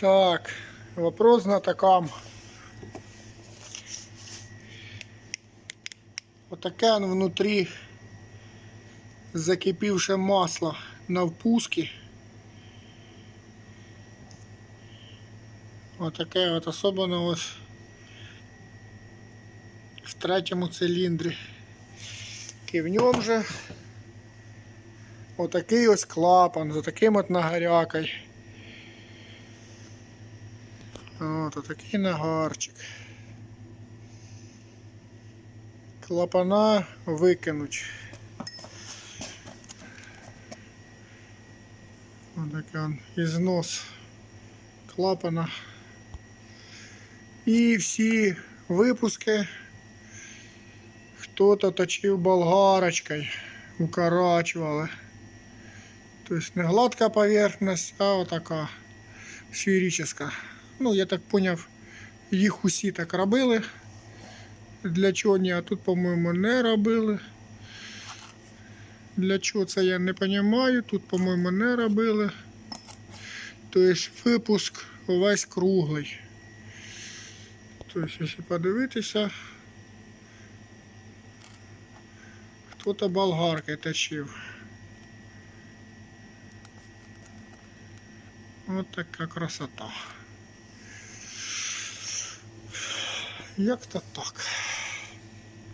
Так, вопрос знатокам. Отаке он внутрі закипівше масло на впуске. Отаке от особливо ось в третьому циліндрі. І в ньому же отакий ось клапан за таким от нагарякой. От отакий нагарчик. Клапана викинуть. Отакий он ізнос клапана. І всі випуски хто-то точив болгарочкою, укорачивали. Тобто не гладка поверхность, а отака сферическа. Ну, я так поняв, їх усі так робили. Для чого ні, а тут, по-моєму, не робили. Для чого це я не розумію. Тут, по-моєму, не робили. Тобто випуск увесь круглий. Тобто, якщо подивитися, хто-то болгаркою точив. От така красота. Як то так?